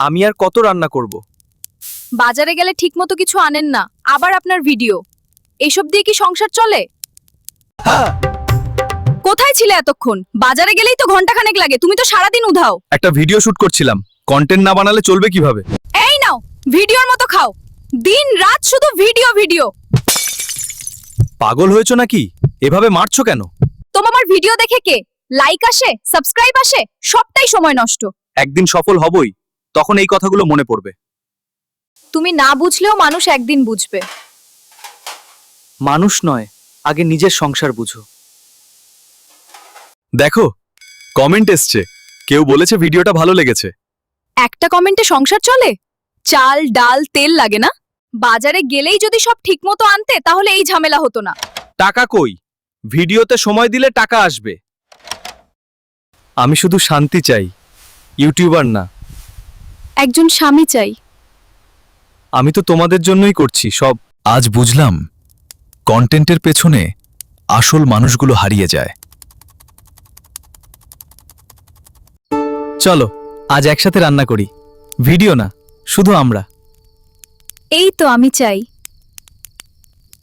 আমি আর কত রান্না করব? বাজারে গেলে ঠিকমতো কিছু আনেন না আবার আপনার ভিডিও। এসব দিয়ে কি সংসার চলে? কোথায় ছিলে এতক্ষণ? বাজারে গেলেই তো ঘন্টাখানেক লাগে তুমি তো সারাদিন উধাও। একটা ভিডিও শুট করছিলাম কন্টেন্ট না বানালে চলবে কীভাবে? এই নাও ভিডিওর মতো খাও। দিন রাত শুধু ভিডিও ভিডিও। পাগল হয়েছো নাকি? এভাবে মারছো কেন? তোমার আমার ভিডিও দেখে কে? লাইক আসে সাবস্ক্রাইব আসে সবটাই সময় নষ্ট। একদিন সফল হবই। তখন এই কথাগুলো মনে পড়বে। তুমি না বুঝলেও মানুষ একদিন বুঝবে। মানুষ নয় আগে নিজের সংসার বুঝো। দেখো কমেন্ট এসছে। কেউ বলেছে ভিডিওটা ভালো লেগেছে। একটা কমেন্টে সংসার চলে? চাল ডাল তেল লাগে না? বাজারে গেলেই যদি সব ঠিকমতো আনতে তাহলে এই ঝামেলা হতো না। টাকা কই? ভিডিওতে সময় দিলে টাকা আসবে। আমি শুধু শান্তি চাই ইউটিউবার না। একজন স্বামী চাই। আমি তো তোমাদের জন্যই করছি সব। আজ বুঝলাম কন্টেন্টের পেছনে আসল মানুষগুলো হারিয়ে যায়। চলো আজ একসাথে রান্না করি। ভিডিও না শুধু আমরা। এই তো আমি চাই।